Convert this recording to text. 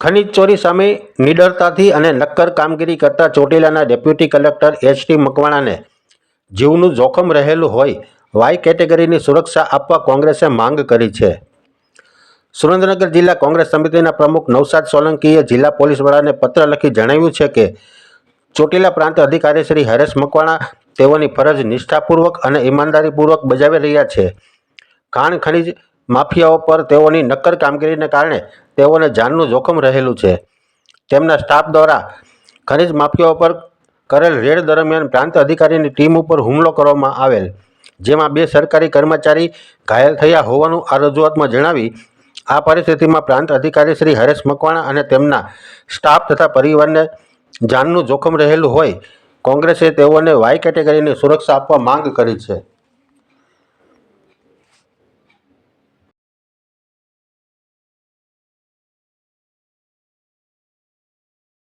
ખનીજ ચોરી સામે નિડરતાથી અને નક્કર કામગીરી કરતા ચોટીલાના ડેપ્યુટી કલેક્ટર એચ ટી મકવાણાને જીવનું જોખમ રહેલું હોય વાય કેટેગરીની સુરક્ષા આપવા કોંગ્રેસે માંગ કરી છે. સુરેન્દ્રનગર જિલ્લા કોંગ્રેસ સમિતિના પ્રમુખ નવસાદ સોલંકીએ જિલ્લા પોલીસ વડાને પત્ર લખી જણાવ્યું છે કે, ચોટીલા પ્રાંત અધિકારી શ્રી હરેશ મકવાણા તેઓની ફરજ નિષ્ઠાપૂર્વક અને ઈમાનદારીપૂર્વક બજાવી રહ્યા છે. ખાણ ખનીજ માફિયાઓ પર તેઓની નક્કર કામગીરીને કારણે તેઓને જાનનું જોખમ રહેલું છે. તેમના સ્ટાફ દ્વારા ખનીજ માફિયાઓ પર કરેલ રેડ દરમિયાન પ્રાંત અધિકારીની ટીમ ઉપર હુમલો કરવામાં આવેલ, જેમાં બે સરકારી કર્મચારી ઘાયલ થયા હોવાનું આ રજૂઆતમાં જણાવી, આ પરિસ્થિતિમાં પ્રાંત અધિકારી શ્રી હરેશ મકવાણા અને તેમના સ્ટાફ તથા પરિવારને જાનનું જોખમ રહેલું હોય, કોંગ્રેસે તેઓને વાય કેટેગરીની સુરક્ષા આપવા માંગ કરી છે.